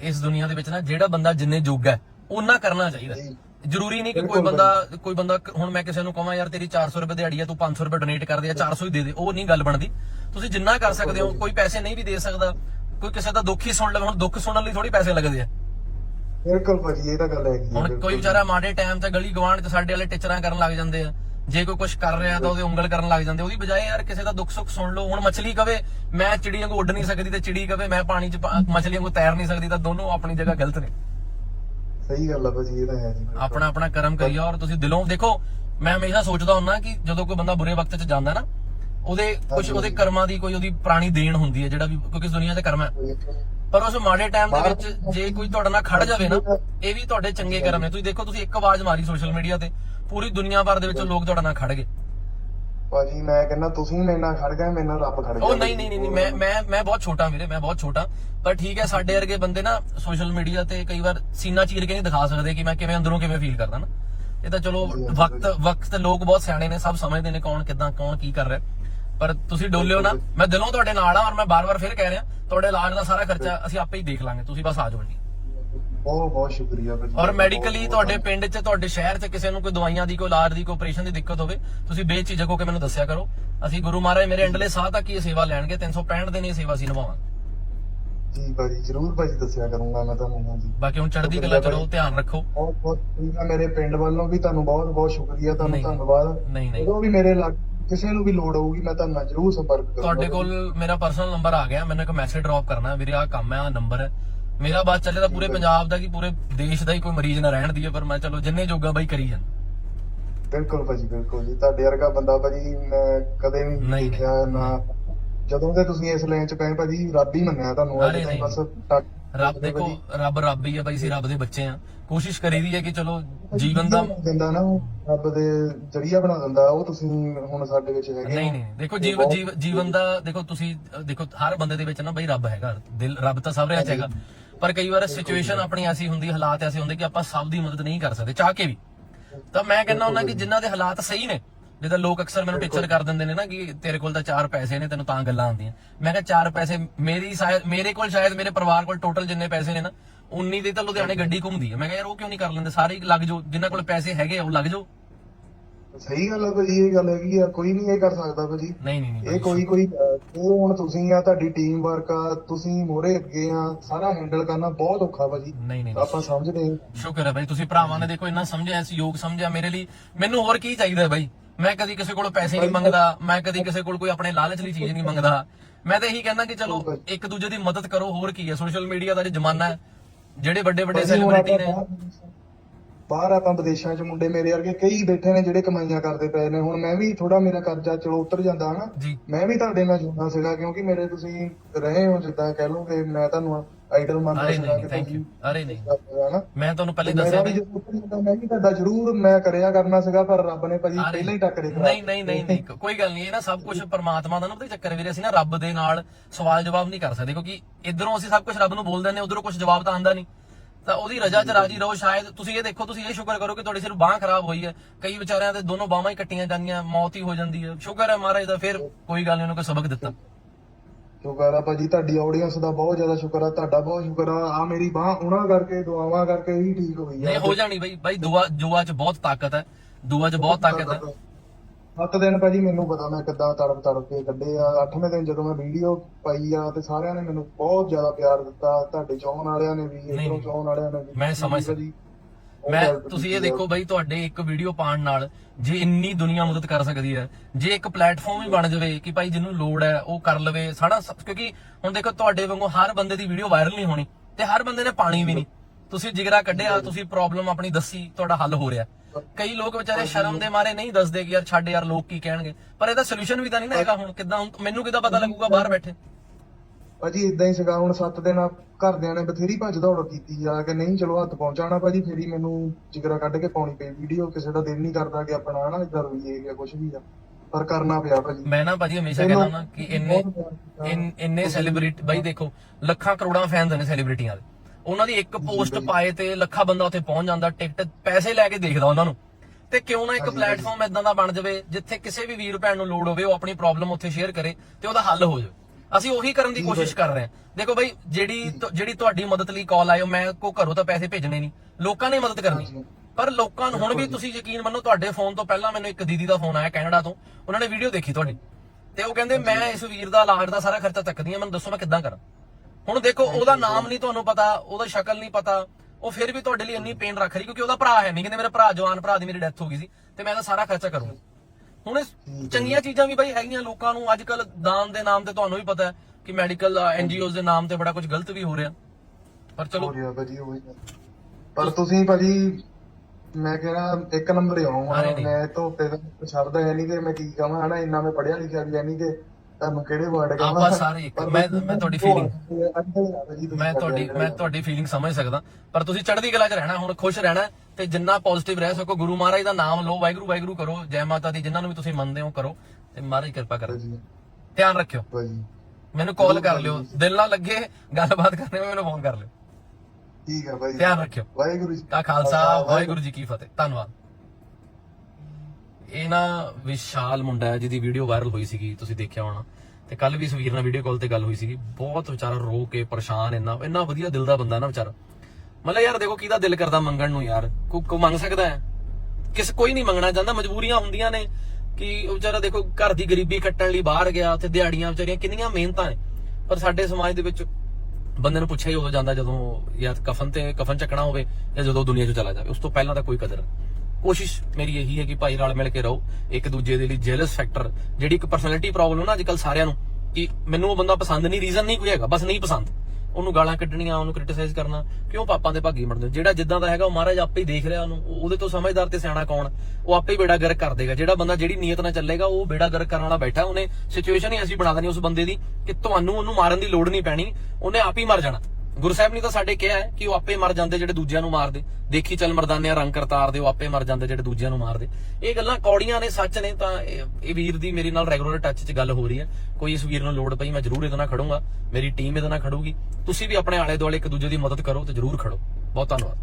ਇਸ ਦੁਨੀਆ ਦੇ ਵਿੱਚ ਨਾ ਜਿਹੜਾ ਬੰਦਾ ਜਿੰਨੇ ਜੋਗਾ ਹੈ ਉਹਨਾਂ ਕਰਨਾ ਚਾਹੀਦਾ। ਜੀ। ਜ਼ਰੂਰੀ ਨਹੀਂ ਕਿ ਕੋਈ ਬੰਦਾ ਕੋਈ ਬੰਦਾ ਹੁਣ ਮੈਂ ਕਿਸੇ ਨੂੰ ਕਹਾਂ ਯਾਰ ਤੇਰੀ 400 ਰੁਪਏ ਦਿਹਾੜੀ ਆ ਤੂੰ 500 ਰੁਪਏ ਡੋਨੇਟ ਕਰ ਦੇ ਜਾਂ 400 ਹੀ ਦੇ ਦੇ। ਉਹ ਨਹੀਂ ਗੱਲ ਬਣਦੀ। ਤੁਸੀਂ ਜਿੰਨਾ ਕਰ ਸਕਦੇ ਹੋ ਕੋਈ ਪੈਸੇ ਨਹੀਂ ਵੀ ਦੇ ਸਕਦਾ। ਕੋਈ ਕਿਸੇ ਦਾ ਦੁੱਖ ਹੀ ਸੁਣ ਲਵੇ। ਹੁਣ ਦੁੱਖ ਸੁਣਨ ਲਈ ਥੋੜੀ ਪੈਸੇ ਲੱਗਦੇ ਆ। ਬਿਲਕੁਲ ਭਾਜੀ ਇਹ ਤਾਂ ਗੱਲ ਹੈਗੀ ਆ, ਹੁਣ ਬਿਲਕੁਲ। ਕੋਈ ਵਿਚਾਰਾ ਮਾੜੇ ਟਾਈਮ ਤੇ ਗਲੀ ਗਵਾਂਢ ਚ ਸਾਡੇ ਵਾਲੇ ਟੀਚਰਾਂ ਕਰਨ ਲੱਗ ਜਾਂਦੇ ਆ। ਜੇ ਕੋਈ ਕੁਝ ਕਰ ਰਿਹਾ ਤਾਂ ਉਹਦੇ ਉਂਗਲ ਕਰਨ ਲੱਗ ਜਾਂਦੇ। ਉਹਦੀ ਬਜਾਏ ਯਾਰ ਕਿਸੇ ਦਾ ਦੁੱਖ ਸੁੱਖ ਸੁਣ ਲਓ। ਹੁਣ ਮੱਛਲੀ ਕਵੇ ਮੈਂ ਚਿੜੀ ਵਾਂਗੂ ਉੱਡ ਨਹੀਂ ਸਕਦੀ ਤੇ ਚਿੜੀ ਕਵੇ ਮੈਂ ਪਾਣੀ 'ਚ ਮੱਛਲੀ ਵਾਂਗੂ ਤੈਰ ਨਹੀਂ ਸਕਦੀ ਤਾਂ ਦੋਨੋਂ ਆਪਣੀ ਜਗ੍ਹਾ ਗਲਤ ਨੇ। ਸਹੀ ਗੱਲ ਆ ਭਾਜੀ ਇਹ ਤਾਂ ਹੈ ਜੀ। ਆਪਣਾ ਆਪਣਾ ਕਰਮ ਕਰੀਏ ਔਰ ਤੁਸੀਂ ਦਿਲੋਂ ਦੇਖੋ ਮੈਂ ਹਮੇਸ਼ਾ ਸੋਚਦਾ ਹੁੰਦਾ ਕਿ ਜਦੋਂ ਕੋਈ ਬੰਦਾ ਬੁਰੇ ਵਕਤ 'ਚ ਜਾਂਦਾ ਨਾ ਉਹਦੇ ਕੁਝ ਉਹਦੇ ਕਰਮਾਂ ਦੀ ਕੋਈ ਉਹਦੀ ਪੁਰਾਣੀ ਦੇਣ ਹੁੰਦੀ ਹੈ ਜਿਹੜਾ ਵੀ ਕਿਉਂਕਿ ਦੁਨੀਆ 'ਚ ਕਰਮ ਹੈ। ਪਰ ਉਸ ਮਾੜੇ ਟਾਈਮ ਦੇ ਵਿੱਚ ਜੇ ਕੋਈ ਤੁਹਾਡੇ ਨਾਲ ਖੜ ਜਾਵੇ ਨਾ ਇਹ ਵੀ ਤੁਹਾਡੇ ਚੰਗੇ ਕਰਮ ਨੇ। ਤੁਸੀਂ ਦੇਖੋ ਤੁਸੀਂ ਇੱਕ ਆਵਾਜ਼ ਮਾਰੀ ਸੋਸ਼ਲ ਮੀਡੀਆ ਤੇ। ਪੂਰੀ ਦੁਨੀਆ ਭਰ ਦੇ ਵਿੱਚ ਲੋਕ ਤੁਹਾਡੇ ਨਾਲ ਖੜ ਗਏ। ਭਾਜੀ ਮੈਂ ਕਹਿੰਦਾ ਤੁਸੀਂ ਮੇਰੇ ਨਾਲ ਖੜ ਗਏ ਮੇਰੇ ਨਾਲ ਰੱਬ ਖੜ ਗਿਆ। ਉਹ ਨਹੀਂ ਨਹੀਂ ਨਹੀਂ ਮੈਂ ਮੈਂ ਮੈਂ ਬਹੁਤ ਛੋਟਾ ਵੀਰੇ ਮੈਂ ਬਹੁਤ ਛੋਟਾ। ਪਰ ਠੀਕ ਹੈ ਸਾਡੇ ਵਰਗੇ ਬੰਦੇ ਨਾ ਸੋਸ਼ਲ ਮੀਡੀਆ ਤੇ ਕਈ ਵਾਰ ਸੀਨਾ ਚੀਰ ਕੇ ਨਹੀਂ ਦਿਖਾ ਸਕਦੇ ਕਿ ਮੈਂ ਕਿਵੇਂ ਅੰਦਰੋਂ ਕਿਵੇਂ ਫੀਲ ਕਰਦਾ ਨਾ। ਇਹ ਤਾਂ ਚਲੋ ਵਕਤ ਵਕਤ ਲੋਕ ਬਹੁਤ ਸਿਆਣੇ ਨੇ ਸਭ ਸਮਝਦੇ ਨੇ ਕੌਣ ਕਿਦਾਂ ਕੌਣ ਕੀ ਕਰ ਰਿਹਾ। ਪਰ ਤੁਸੀਂ ਡੋਲਿਓ ਨਾ ਮੈਂ ਦਿਲੋਂ ਤੁਹਾਡੇ ਨਾਲ ਆ ਔਰ ਮੈਂ ਬਾਰ-ਬਾਰ ਫਿਰ ਕਹਿ ਰਿਹਾ ਤੁਹਾਡੇ ਇਲਾਜ ਦਾ ਸਾਰਾ ਖਰਚਾ ਅਸੀਂ ਆਪੇ ਹੀ ਦੇਖ ਲਾਂਗੇ ਤੁਸੀਂ ਬਸ ਆ ਜਾਓ ਜੀ ਬਹੁਤ ਬਹੁਤ ਸ਼ੁਕਰੀਆ ਔਰ ਮੈਡੀਕਲੀ ਤੁਹਾਡੇ ਪਿੰਡ 'ਚ ਤੁਹਾਡੇ ਸ਼ਹਿਰ 'ਚ ਕਿਸੇ ਨੂੰ ਕੋਈ ਦਵਾਈਆਂ ਦੀ ਕੋਈ ਇਲਾਜ ਦੀ ਕੋਈ ਆਪਰੇਸ਼ਨ ਦੀ ਦਿੱਕਤ ਹੋਵੇ ਤੁਸੀਂ ਬੇਝਿਜਕ ਹੋ ਕੇ ਮੈਨੂੰ ਦੱਸਿਆ ਕਰੋ। ਅਸੀਂ ਗੁਰੂ ਮਹਾਰਾਜ ਮੇਰੇ ਅੰਡਲੇ ਸਾਹ ਤੱਕ ਹੀ ਇਹ ਸੇਵਾ ਲੈਣਗੇ 365 ਦਿਨ ਇਹ ਸੇਵਾ ਅਸੀਂ ਨਿਭਾਵਾਂਗੇ। ਜੀ ਭਾਜੀ ਜ਼ਰੂਰ ਭਾਜੀ ਦੱਸਿਆ ਕਰੂੰਗਾ ਮੈਂ ਤੁਹਾਨੂੰ ਹਾਂਜੀ ਬਾਕੀ ਹੁਣ ਚੜ੍ਹਦੀ ਕਲਾ ਕਰੋ ਧਿਆਨ ਰੱਖੋ। ਬਹੁਤ ਬਹੁਤ ਮੇਰੇ ਪਿੰਡ ਵੱਲੋਂ ਵੀ ਤੁਹਾਨੂੰ ਬਹੁਤ ਬਹੁਤ ਸ਼ੁਕਰੀਆ ਤੁਹਾਨੂੰ। ਧੰਨਵਾਦ। ਨਹੀਂ ਨਹੀਂ। ਜਦੋਂ ਵੀ ਮੇਰੇ ਲੱਗ ਕਿਸੇ ਨੂੰ ਵੀ ਲੋੜ ਹੋਊਗੀ ਮੈਂ ਤੁਹਾਨੂੰ ਜ਼ਰੂਰ ਸੰਪਰਕ ਕਰੂੰਗਾ। ਤੁਹਾਡੇ ਕੋਲ ਮੇਰਾ ਪਰਸਨਲ ਨੰਬਰ ਆ ਗਿਆ ਮੈਨੂੰ ਇੱਕ ਮੈਸੇਜ ਡ੍ਰੌਪ ਕਰਨਾ ਵੀਰੇ ਆਹ ਕੰਮ ਹੈ ਆਹ ਨੰਬਰ ਹੈ। ਮੇਰਾ ਬਾਤ ਚੱਲੇ ਤਾਂ ਪੂਰੇ ਪੰਜਾਬ ਦਾ ਕੀ ਪੂਰੇ ਦੇਸ਼ ਦਾ ਹੀ ਕੋਈ ਮਰੀਜ਼ ਨਾ ਰਹਿਣ ਦੀਏ ਪਰ ਮੈਂ ਚਲੋ ਜਿੰਨੇ ਜੋਗਾ ਬਾਈ ਕਰੀ ਜਾਂ ਬਿਲਕੁਲ ਭਾਜੀ ਬਿਲਕੁਲ ਜੀ। ਤੁਹਾਡੇ ਵਰਗਾ ਬੰਦਾ ਭਾਜੀ ਮੈਂ ਕਦੇ ਵੀ ਨਹੀਂ, ਦੇਖਿਆ ਨਾ। ਜਦੋਂ ਦੇ ਤੁਸੀਂ ਇਸ ਲਾਈਨ ਚ ਪਏ ਭਾਜੀ ਰੱਬ ਹੀ ਮੰਨਿਆ ਤੁਹਾਨੂੰ। ਅੱਜ ਤਾਈਂ। ਬਸ ਰੱਬ ਦੇਖੋ ਰੱਬ ਰੱਬ ਹੀ ਆ ਬਾਈ ਸੀ ਰੱਬ ਦੇ ਬੱਚੇ ਆ। ਕੋਸ਼ਿਸ਼ ਕਰੀਦੀ ਹੈ ਕਿ ਚਲੋ ਜੀਵਨ ਦਾ ਦਿੰਦਾ ਨਾ ਉਹ ਰੱਬ ਦੇ ਜਰੀਆ ਬਣਾ ਦਿੰਦਾ ਉਹ ਤੁਸੀਂ ਹੁਣ ਸਾਡੇ ਵਿੱਚ ਹੈਗੇ। ਨਹੀਂ। ਨਹੀਂ ਦੇਖੋ ਜੀਵ ਜੀਵ ਜੀਵਨ ਦਾ ਦੇਖੋ ਤੁਸੀਂ ਦੇਖੋ ਹਰ ਬੰਦੇ ਦੇ ਵਿੱਚ ਨਾ ਬਈ ਰੱਬ ਹੈਗਾ। ਦਿਲ ਰੱਬ ਤਾਂ ਸਭ ਰਿਆਂ ਚ ਹੈਗਾ। ਪਰ ਕਈ ਵਾਰ ਸਿਚੁਏਸ਼ਨ ਆਪਣੀ ਐਸੀ ਹੁੰਦੀ ਹਾਲਾਤ ਐਸੇ ਹੁੰਦੇ ਕਿ ਆਪਾਂ ਸਭ ਦੀ ਮਦਦ ਨਹੀਂ ਕਰ ਸਕਦੇ। ਚਾਹ ਕੇ ਵੀ। ਤਾਂ ਮੈਂ ਕਹਿੰਦਾ ਹੁੰਦਾ ਕਿ ਜਿਨ੍ਹਾਂ ਦੇ ਹਾਲਾਤ ਸਹੀ ਨੇ ਜਿੱਦਾਂ ਲੋਕ ਅਕਸਰ ਮੈਨੂੰ ਟੀਚਰ ਕਰ ਦਿੰਦੇ ਨੇ ਨਾ ਕਿ ਤੇਰੇ ਕੋਲ ਤਾਂ ਚਾਰ ਪੈਸੇ ਨੇ ਤੈਨੂੰ ਤਾਂ ਗੱਲਾਂ ਆਉਂਦੀਆਂ। ਮੈਂ ਕਿਹਾ ਚਾਰ ਪੈਸੇ ਮੇਰੀ ਸ਼ਾਇਦ ਮੇਰੇ ਕੋਲ ਸ਼ਾਇਦ ਮੇਰੇ ਪਰਿਵਾਰ ਕੋਲ ਟੋਟਲ ਜਿੰਨੇ ਪੈਸੇ ਨੇ ਨਾ 19 ਦੀ ਤਾਂ ਲੁਧਿਆਣੇ ਗੱਡੀ ਘੁੰਮਦੀ ਹੈ ਮੈਂ ਕਿਹਾ ਯਾਰ ਉਹ ਕਿਉਂ ਨਹੀਂ ਕਰ ਲੈਂਦੇ? ਸਾਰੇ ਲੱਗ ਜਾਓ ਜਿਨ੍ਹਾਂ ਕੋਲ ਪੈਸੇ ਹੈਗੇ ਆ, ਉਹ ਲੱਗ ਜਾਓ। ਸਹੀ ਗੱਲ ਹੈ ਭਾਜੀ ਇਹ ਗੱਲ ਹੈਗੀ ਆ ਕੋਈ ਨਹੀਂ ਇਹ ਕਰ ਸਕਦਾ ਭਾਜੀ। ਨਹੀਂ ਨਹੀਂ ਇਹ ਕੋਈ ਕੋਈ ਇਹ ਹੁਣ ਤੁਸੀਂ ਆ ਤੁਹਾਡੀ ਟੀਮ ਵਰਕ ਆ ਤੁਸੀਂ ਮੋਰੇ ਅੱਗੇ ਆ ਸਾਰਾ ਹੈਂਡਲ ਕਰਨਾ ਬਹੁਤ ਔਖਾ ਭਾਜੀ। ਨਹੀਂ ਨਹੀਂ ਆਪਾਂ ਸਮਝਦੇ ਹਾਂ। ਸ਼ੁਕਰ ਹੈ ਬਾਈ ਤੁਸੀਂ ਭਰਾਵਾਂ ਨੇ ਦੇਖੋ ਇੰਨਾ ਸਮਝਿਆ ਇਸ ਯੋਗ ਸਮਝਿਆ ਮੇਰੇ ਲਈ। ਮੈਨੂੰ ਹੋਰ ਕੀ ਚਾਹੀਦਾ ਹੈ ਬਾਈ ਮੈਂ ਕਦੀ ਕਿਸੇ ਕੋਲੋਂ ਪੈਸੇ ਨਹੀਂ ਮੰਗਦਾ ਮੈਂ ਕਦੀ ਕਿਸੇ ਕੋਲ ਕੋਈ ਆਪਣੇ ਲਾਲਚ ਲਈ ਚੀਜ਼ ਨਹੀਂ ਮੰਗਦਾ। ਮੈਂ ਤਾਂ ਇਹੀ ਕਹਿੰਦਾ ਕਿ ਚਲੋ ਇੱਕ ਦੂਜੇ ਦੀ ਮਦਦ ਕਰੋ ਹੋਰ ਕੀ ਹੈ ਸੋਸ਼ਲ ਮੀਡੀਆ ਦਾ ਜੋ ਜ਼ਮਾਨਾ ਹੈ ਜਿਹੜੇ ਵੱਡੇ ਵੱਡੇ ਸੈਲੀਬ੍ਰਿਟੀ ਨੇ। ਬਾਹਰ- ਆਪਾਂ ਵਿਦੇਸ਼ਾਂ 'ਚ ਮੁੰਡੇ ਮੇਰੇ ਵਰਗੇ ਕਈ ਬੈਠੇ ਨੇ ਜਿਹੜੇ ਕਮਾਈਆਂ ਕਰਦੇ ਪਏ ਨੇ। ਹੁਣ ਮੈਂ ਵੀ ਥੋੜਾ ਮੇਰਾ ਕਰਜ਼ਾ ਚਲੋ ਉਤਰ ਜਾਂਦਾ ਹਨਾ। ਮੈਂ ਵੀ ਤੁਹਾਡੇ ਨਾਲ ਜੁੜਨਾ ਸੀਗਾ ਕਿਉਂਕਿ ਮੇਰੇ ਤੁਸੀਂ ਰਹੇ ਹੋ ਜਿੱਦਾਂ ਕਹਿ ਲਓ ਕਿ ਮੈਂ ਤੁਹਾਨੂੰ ਆਈਡਲ ਮੰਨਦਾ ਸੀਗਾ ਕਿ ਥੈਂਕ ਯੂ ਅਰੇ ਨਹੀਂ। ਮੈਂ ਤੁਹਾਨੂੰ ਪਹਿਲੇ ਦੱਸਿਆ ਵੀ ਮੈਂ ਵੀ ਤੁਹਾਡਾ ਜ਼ਰੂਰ ਮੈਂ ਕਰਿਆ ਕਰਨਾ ਸੀਗਾ ਪਰ ਰੱਬ ਨੇ ਭਾਜੀ ਅਰੇ ਪਹਿਲਾਂ ਹੀ ਟੱਕਰੇ ਕਰਾ ਨਹੀਂ ਨਹੀਂ ਨਹੀਂ ਨਹੀਂ ਕੋਈ ਗੱਲ ਨਹੀਂ ਇਹ ਨਾ ਸਭ ਕੁਝ ਪਰਮਾਤਮਾ ਦਾ ਨਾ ਉਹਦੇ ਚੱਕਰ ਵੀਰੇ ਅਸੀਂ ਨਾ ਰੱਬ ਦੇ ਨਾਲ ਸਵਾਲ ਜਵਾਬ ਨਹੀਂ ਕਰ ਸਕਦੇ ਕਿਉਂਕਿ ਇਧਰੋਂ ਅਸੀਂ ਸਭ ਕੁਝ ਰੱਬ ਨੂੰ ਬੋਲ ਦਿੰਦੇ ਉਧਰੋਂ ਕੁਝ ਜਵਾਬ ਤਾਂ ਆਂਦਾ ਨਹੀਂ। ਤਾਂ ਉਹਦੀ ਰਜ਼ਾ 'ਚ ਰਾਜੀ ਰਹੋ ਸ਼ਾਇਦ ਤੁਸੀਂ ਇਹ ਦੇਖੋ ਤੁਸੀਂ ਇਹ ਸ਼ੁਕਰ ਕਰੋ ਕਿ ਤੁਹਾਡੀ ਸਿਰਫ ਬਾਹ ਖਰਾਬ ਹੋਈ ਹੈ। ਕਈ ਵਿਚਾਰਿਆਂ ਦੇ ਦੋਨੋਂ ਬਾਹਾਂ ਹੀ ਕੱਟੀਆਂ ਜਾਂਦੀਆਂ ਮੌਤ ਹੀ ਹੋ ਜਾਂਦੀ ਹੈ। ਸ਼ੁਕਰ ਹੈ ਮਹਾਰਾਜ ਦਾ ਫਿਰ ਕੋਈ ਗੱਲ ਨਹੀਂ ਉਹਨੂੰ ਕੋਈ ਸਬਕ ਦਿੱਤਾ। ਸ਼ੁਕਰ ਆ ਭਾਜੀ ਤੁਹਾਡੀ ਆਡੀਅנס ਦਾ ਬਹੁਤ ਜ਼ਿਆਦਾ ਸ਼ੁਕਰ ਆ ਤੁਹਾਡਾ ਬਹੁਤ ਸ਼ੁਕਰ ਆ। ਆ ਮੇਰੀ ਬਾਹ ਉਹਨਾਂ ਕਰਕੇ ਦੁਆਵਾਂ ਕਰਕੇ ਹੀ ਠੀਕ ਹੋਈ ਆ। ਨਹੀਂ ਹੋ ਜਾਣੀ ਬਈ। ਬਾਈ ਦੁਆ ਦੁਆ 'ਚ ਬਹੁਤ ਤਾਕਤ ਹੈ। ਦੁਆ 'ਚ ਬਹੁਤ ਤਾਕਤ ਹੈ। ਸੱਤ ਦਿਨ ਭਾਜੀ ਮੈਨੂੰ ਪਤਾ ਮੈਂ ਕਿੱਦਾਂ ਤੜਪ ਤੜਪ ਕੇ ਕੱਢੇ ਆ। ਅੱਠਵੇਂ ਦਿਨ ਜਦੋਂ ਮੈਂ ਵੀਡੀਓ ਪਾਈ ਆ ਤੇ ਸਾਰਿਆਂ ਨੇ ਮੈਨੂੰ ਬਹੁਤ ਜ਼ਿਆਦਾ ਪਿਆਰ ਦਿੱਤਾ। ਤੁਹਾਡੇ ਚਾਹਣ ਵਾਲਿਆਂ ਨੇ ਵੀ ਇਧਰੋਂ। ਚਾਹਣ ਵਾਲਿਆਂ ਨੇ ਵੀ ਮੈਂ ਸਮਝ ਬਹੁਤ ਮੈਂ ਤੁਸੀਂ ਇਹ। ਦੇਖੋ ਬਾਈ ਤੁਹਾਡੇ ਇੱਕ ਵੀਡੀਓ ਪਾਉਣ ਨਾਲ ਜੇ ਇੰਨੀ ਦੁਨੀਆ ਮਦਦ ਕਰ ਸਕਦੀ ਹੈ ਜੇ ਇੱਕ ਪਲੇਟਫਾਰਮ ਹੀ ਬਣ ਜਾਵੇ ਕਿ ਭਾਈ ਜਿਹਨੂੰ ਲੋੜ ਹੈ ਉਹ ਕਰ ਲਵੇ। ਸਾਡਾ ਕਿਉਂਕਿ ਹੁਣ ਦੇਖੋ ਤੁਹਾਡੇ ਵਾਂਗੂ ਹਰ ਬੰਦੇ ਦੀ ਵੀਡੀਓ ਵਾਇਰਲ ਨਹੀਂ ਹੋਣੀ ਤੇ ਹਰ ਬੰਦੇ ਨੇ ਪਾਣੀ ਵੀ ਨਹੀਂ। ਤੁਸੀਂ ਜਿਗਰਾ ਕੱਢਿਆ ਤੁਸੀਂ ਪ੍ਰੋਬਲਮ ਆਪਣੀ ਦੱਸੀ ਤੁਹਾਡਾ ਹੱਲ ਹੋ ਰਿਹਾ। ਕਈ ਲੋਕ ਵਿਚਾਰੇ ਸ਼ਰਮ ਦੇ ਮਾਰੇ ਨਹੀਂ ਦੱਸਦੇ ਕਿ ਯਾਰ ਛੱਡ ਯਾਰ ਲੋਕ ਕੀ ਕਹਿਣਗੇ? ਪਰ ਇਹਦਾ ਸੋਲੂਸ਼ਨ ਵੀ ਤਾਂ ਨਹੀਂ ਨਾ ਹੈਗਾ ਹੁਣ ਕਿੱਦਾਂ ਮੈਨੂੰ ਕਿੱਦਾਂ ਪਤਾ ਲੱਗੂਗਾ ਬਾਹਰ ਬੈਠੇ? ਭਾਜੀ ਇਦਾਂ ਹੀ ਸੀਗਾ ਹੁਣ 7 ਦਿਨ ਆ ਘਰਦਿਆਂ ਨੇ ਬਥੇਰੀ ਭੱਜ ਦੌੜ ਕੀਤੀ ਆ ਕਿ ਨਹੀਂ ਚਲੋ ਹੱਥ ਪਹੁੰਚਾਣਾ ਭਾਜੀ ਫੇਰ ਮੈਨੂੰ ਜਿਗਰਾ ਕੱਢ ਕੇ ਪਾਉਣੀ ਪਈ ਵੀਡੀਓ ਕਿਸੇ ਦਾ ਦਿਲ ਨਹੀਂ ਕਰਦਾ ਕਿ ਆਪਣਾ ਹਨਾ ਇਦਾਂ ਰੋਈਏ ਜਾਂ ਕੁਝ ਵੀ ਆ ਪਰ ਕਰਨਾ ਪਿਆ ਭਾਜੀ। ਮੈਂ ਨਾ ਭਾਜੀ ਹਮੇਸ਼ਾ ਕਹਿੰਦਾ ਨਾ ਕਿ ਇਨ- ਇੰਨੇ ਸੈਲੀਬ੍ਰਿਟੀ ਬਾਈ ਦੇਖੋ ਲੱਖਾਂ ਕਰੋੜਾਂ ਫੈਨਸ ਨੇ ਸੈਲੀਬ੍ਰਿਟੀਆਂ ਦੇ। ਉਹਨਾਂ ਦੀ ਇੱਕ ਪੋਸਟ ਪਾਏ ਤੇ ਲੱਖਾਂ ਬੰਦਾ ਉੱਥੇ ਪਹੁੰਚ ਜਾਂਦਾ ਟਿਕਟ ਪੈਸੇ ਲੈ ਕੇ ਦੇਖਦਾ ਉਹਨਾਂ ਨੂੰ। ਤੇ ਕਿਉਂ ਨਾ ਇੱਕ ਪਲੇਟਫਾਰਮ ਇਦਾਂ ਦਾ ਬਣ ਜਾਵੇ ਜਿੱਥੇ ਕਿਸੇ ਵੀ ਵੀਰ ਭੈਣ ਨੂੰ ਲੋੜ ਹੋਵੇ ਉਹ ਆਪਣੀ ਪ੍ਰੋਬਲਮ ਉੱਥੇ ਸ਼ੇਅਰ ਕਰੇ ਤੇ ਉਹਦਾ ਹੱਲ ਹੋ ਜਾਵੇ। ਅਸੀਂ ਉਹੀ ਕਰਨ ਦੀ ਕੋਸ਼ਿਸ਼ ਕਰ ਰਹੇ ਹਾਂ। ਦੇਖੋ ਬਾਈ ਜਿਹੜੀ ਜਿਹੜੀ ਤੁਹਾਡੀ ਮਦਦ ਲਈ ਕਾਲ ਆਇਓ ਮੈਂ ਕੋ ਘਰੋਂ ਤਾਂ ਪੈਸੇ ਭੇਜਣੇ ਨਹੀਂ। ਲੋਕਾਂ ਨੇ ਮਦਦ ਕਰਨੀ। ਪਰ ਲੋਕਾਂ ਨੂੰ ਹੁਣ ਵੀ ਤੁਸੀਂ ਯਕੀਨ ਮੰਨੋ ਤੁਹਾਡੇ ਫੋਨ ਤੋਂ ਪਹਿਲਾਂ ਮੈਨੂੰ ਇੱਕ ਦੀਦੀ ਦਾ ਫੋਨ ਆਇਆ ਕੈਨੇਡਾ ਤੋਂ। ਉਹਨਾਂ ਨੇ ਵੀਡੀਓ ਦੇਖੀ ਤੁਹਾਡੀ। ਤੇ ਉਹ ਕਹਿੰਦੇ ਮੈਂ ਇਸ ਵੀਰ ਦਾ ਇਲਾਜ ਦਾ ਸਾਰਾ ਖਰਚਾ ਚੱਕਦੀ ਹਾਂ ਮੈਨੂੰ ਦੱਸੋ ਮੈਂ ਕਿੱਦਾਂ ਕਰਾਂ? ਹੁਣ ਦੇਖੋ ਉਹਦਾ ਨਾਮ ਨਹੀਂ ਤੁਹਾਨੂੰ ਪਤਾ ਉਹਦਾ ਸ਼ਕਲ ਨਹੀਂ ਪਤਾ ਉਹ ਫਿਰ ਵੀ ਤੁਹਾਡੇ ਲਈ ਇੰਨੀ ਪੇਨ ਰੱਖ ਰਹੀ ਕਿਉਂਕਿ ਉਹਦਾ ਭਰਾ ਹੈ ਨਹੀਂ ਕਹਿੰਦੇ ਮੇਰਾ ਭਰਾ ਜਵਾਨ ਭਰਾ ਦੀ ਮੇਰੀ ਡੈਥ ਹੋ ਗਈ ਸੀ ਤੇ ਮੈਂ ਇਹਦਾ ਸਾਰਾ ਖਰਚਾ ਕਰੂੰਗਾ। ਹੁਣ ਚੰਗੀਆਂ ਚੀਜ਼ਾਂ ਵੀ ਬਾਈ ਹੈਗੀਆਂ ਲੋਕਾਂ ਨੂੰ ਅੱਜ ਕੱਲ ਦਾਨ ਦੇ ਨਾਮ ਤੇ ਤੁਹਾਨੂੰ ਵੀ ਪਤਾ ਹੈ ਕਿ ਮੈਡੀਕਲ ਐਨਜੀਓਜ਼ ਦੇ ਨਾਮ ਤੇ ਬੜਾ ਕੁਝ ਗਲਤ ਵੀ ਹੋ ਰਿਹਾ। ਪਰ ਚਲੋ। ਹੋ। ਪਰ ਤੁਸੀਂ ਭਾਜੀ ਮੈਂ ਕਹਿੰਦਾ ਇੱਕ ਨੰਬਰ ਆਉਂ ਅਰੇ ਨਹੀਂ। ਮੈਂ ਤਾਂ ਉੱਤੇ ਤਾਂ ਛੱਡਦਾ ਹੈ ਨਹੀਂ ਕਿ ਮੈਂ ਕੀ ਕਹਾਂ ਹਨਾ ਇੰਨਾ ਮੈਂ ਪੜਿਆ ਲਿਖਿਆ ਵੀ ਹੈ ਨਹੀਂ ਕਿ ਤੁਹਾਨੂੰ ਕਿਹੜੇ ਵਰਡ ਕਹਾਂ ਆਪਾਂ ਸਾਰੇ ਇੱਕ- ਮੈਂ- ਮੈਂ ਤੁਹਾਡੀ ਤੁਸੀਂ ਮੈਂ ਤੁਹਾਡੀ ਮੈਂ ਤੁਹਾਡੀ ਫੀਲਿੰਗ ਸਮਝ ਸਕਦਾ। ਪਰ ਤੁਸੀਂ ਚੜ੍ਹਦੀ ਕਲਾ 'ਚ ਰਹਿਣਾ ਹੁਣ ਖੁਸ਼ ਰਹਿਣਾ ਤੇ ਜਿੰਨਾ ਪੋਜ਼ਿਟਿਵ ਰਹਿ ਸਕੋ ਗੁਰੂ ਮਹਾਰਾਜ ਦਾ ਨਾਮ ਲਓ ਵਾਹਿਗੁਰੂ ਵਾਹਿਗੁਰੂ ਕਰੋ ਜੈ ਮਾਤਾ ਦੀ ਜਿਨ੍ਹਾਂ ਨੂੰ ਵੀ ਤੁਸੀਂ ਮੰਨਦੇ ਹੋ ਕਰੋ। ਤੇ ਮਹਾਰਾਜ ਕਿਰਪਾ ਕਰੇ। ਧਿਆਨ ਰੱਖਿਓ। ਮੈਨੂੰ ਕਾਲ ਕਰ ਲਿਓ। ਦਿਲ ਨਾ ਲੱਗੇ ਗੱਲਬਾਤ ਕਰਨੇ ਮੈਨੂੰ ਫੋਨ ਕਰ ਲਿਓ। ਠੀਕ ਹੈ ਭਾਜੀ। ਧਿਆਨ ਰੱਖਿਓ। ਵਾਹਿਗੁਰੂ ਜੀ ਕਾ ਖਾਲਸਾ ਵਾਹਿਗੁਰੂ ਜੀ ਕੀ ਫਤਿਹ। ਧੰਨਵਾਦ। ਇਹ ਨਾ ਵਿਸ਼ਾਲ ਮੁੰਡਾ ਹੈ ਜਿਹਦੀ ਵੀਡੀਓ ਵਾਇਰਲ ਹੋਈ ਸੀਗੀ, ਤੁਸੀਂ ਦੇਖਿਆ ਹੋਣਾ। ਤੇ ਕੱਲ ਵੀ ਇਸ ਨਾਲ ਵੀਡੀਓ ਕਾਲ ਤੇ ਗੱਲ ਹੋਈ ਸੀਗੀ। ਬਹੁਤ ਵਿਚਾਰਾ ਰੋ ਕੇ ਪਰੇਸ਼ਾਨ, ਇੰਨਾ ਇੰਨਾ ਵਧੀਆ ਦਿਲ ਦਾ ਬੰਦਾ ਨਾ ਵਿਚਾਰਾ। ਮਤਲਬ ਯਾਰ ਦੇਖੋ ਕਿਹਦਾ ਦਿਲ ਕਰਦਾ ਮੰਗਣ ਨੂੰ ਯਾਰ। ਕੋ ਕੋ ਮੰਗ ਸਕਦਾ ਹੈ? ਕਿਸ, ਕੋਈ ਨਹੀਂ ਮੰਗਣਾ ਚਾਹੁੰਦਾ। ਮਜਬੂਰੀਆਂ ਹੁੰਦੀਆਂ ਨੇ ਕਿ ਉਹ ਵਿਚਾਰਾ ਦੇਖੋ ਘਰ ਦੀ ਗਰੀਬੀ ਕੱਟਣ ਲਈ ਬਾਹਰ ਗਿਆ, ਉੱਥੇ ਦਿਹਾੜੀਆਂ ਵਿਚਾਰੀਆਂ ਕਿੰਨੀਆਂ ਮਿਹਨਤਾਂ ਨੇ। ਪਰ ਸਾਡੇ ਸਮਾਜ ਦੇ ਵਿੱਚ ਬੰਦੇ ਨੂੰ ਪੁੱਛਿਆ ਹੀ ਉਦੋਂ ਜਾਂਦਾ ਜਦੋਂ ਜਾਂ ਕਫਨ ਤੇ, ਕਫਨ ਚੱਕਣਾ ਹੋਵੇ ਜਾਂ ਜਦੋਂ ਦੁਨੀਆ 'ਚੋਂ ਚਲਾ ਜਾਵੇ, ਉਸ ਤੋਂ ਪਹਿਲਾਂ ਤਾਂ ਕੋਈ ਕਦਰ ਕੋਸ਼ਿਸ਼ ਮੇਰੀ ਇਹੀ ਹੈ ਕਿ ਭਾਈ ਰਲ ਮਿਲ ਕੇ ਰਹੋ, ਇੱਕ ਦੂਜੇ ਦੇ ਲਈ ਜੈਲਸ ਫੈਕਟਰ ਜਿਹੜੀ ਇੱਕ ਪਰਸਨੈਲਿਟੀ ਪ੍ਰੋਬਲਮ ਨਾ ਅੱਜਕੱਲ ਸਾਰਿਆਂ ਨੂੰ, ਕਿ ਮੈਨੂੰ ਉਹ ਬੰਦਾ ਪਸੰਦ ਨਹੀਂ ਰੀਜ਼ਨ ਨਹੀਂ ਕੋਈ ਹੈਗਾ, ਬਸ ਨਹੀਂ ਪਸੰਦ। ਉਹਨੂੰ ਗਾਲਾਂ ਕੱਢਣੀਆਂ, ਉਹਨੂੰ ਕ੍ਰਿਟਿਸਾਈਜ਼ ਕਰਨਾ, ਕਿਉਂ ਪਾਪਾਂ ਦੇ ਭਾਗੀ ਬਣਦੇ ਜਿਹੜਾ ਜਿੱਦਾਂ ਦਾ ਹੈਗਾ, ਉਹ ਮਹਾਰਾਜ ਆਪੇ ਹੀ ਦੇਖ ਰਿਹਾ ਉਹਨੂੰ ਉਹਦੇ ਤੋਂ ਸਮਝਦਾਰ ਤੇ ਸਿਆਣਾ ਕੌਣ? ਉਹ ਆਪੇ ਹੀ ਬੇੜਾ ਗਰਕ ਕਰ ਦੇਗਾ। ਜਿਹੜਾ ਬੰਦਾ ਜਿਹੜੀ ਨੀਅਤ ਨਾਲ ਚੱਲੇਗਾ, ਉਹ ਬੇੜਾ ਗਰਕ ਕਰਨ ਵਾਲਾ ਬੈਠਾ, ਉਹਨੇ ਸਿਚੁਏਸ਼ਨ ਹੀ ਐਸੀ ਬਣਾ ਦੇਣੀ ਉਸ ਬੰਦੇ ਦੀ, ਕਿ ਤੁਹਾਨੂੰ ਉਹਨੂੰ ਮਾਰਨ ਦੀ ਲੋੜ ਨਹੀਂ ਪੈਣੀ, ਉਹਨੇ ਆਪ ਹੀ ਮਰ ਜਾਣਾ। ਗੁਰੂ ਸਾਹਿਬ ਨੇ ਤਾਂ ਸਾਡੇ ਕਿਹਾ ਹੈ ਕਿ ਉਹ ਆਪੇ ਮਰ ਜਾਂਦੇ ਜਿਹੜੇ ਦੂਜਿਆਂ ਨੂੰ ਮਾਰਦੇ। ਦੇਖੀ ਚੱਲ ਮਰਦਾਨਿਆਂ ਰੰਗ ਕਰਤਾਰ ਦੇ, ਉਹ ਆਪੇ ਮਰ ਜਾਂਦੇ ਜਿਹੜੇ ਦੂਜਿਆਂ ਨੂੰ ਮਾਰਦੇ। ਇਹ ਗੱਲਾਂ ਕੌੜੀਆਂ ਨੇ, ਸੱਚ ਨੇ, ਤਾਂ ਇਹ ਇਹ ਵੀਰ ਦੀ ਮੇਰੇ ਨਾਲ ਰੈਗੂਲਰ ਟੱਚ 'ਚ ਗੱਲ ਹੋ ਰਹੀ ਹੈ। ਕੋਈ ਇਸ ਵੀਰ ਨੂੰ ਲੋੜ ਪਈ, ਮੈਂ ਜ਼ਰੂਰ ਇਹਦੇ ਨਾਲ ਖੜੂੰਗਾ। ਮੇਰੀ ਟੀਮ ਇਹਦੇ ਨਾਲ ਖੜੂਗੀ। ਤੁਸੀਂ ਵੀ ਆਪਣੇ ਆਲੇ ਦੁਆਲੇ ਇੱਕ ਦੂਜੇ ਦੀ ਮਦਦ ਕਰੋ ਤੇ ਜ਼ਰੂਰ ਖੜੋ। ਬਹੁਤ ਧੰਨਵਾਦ।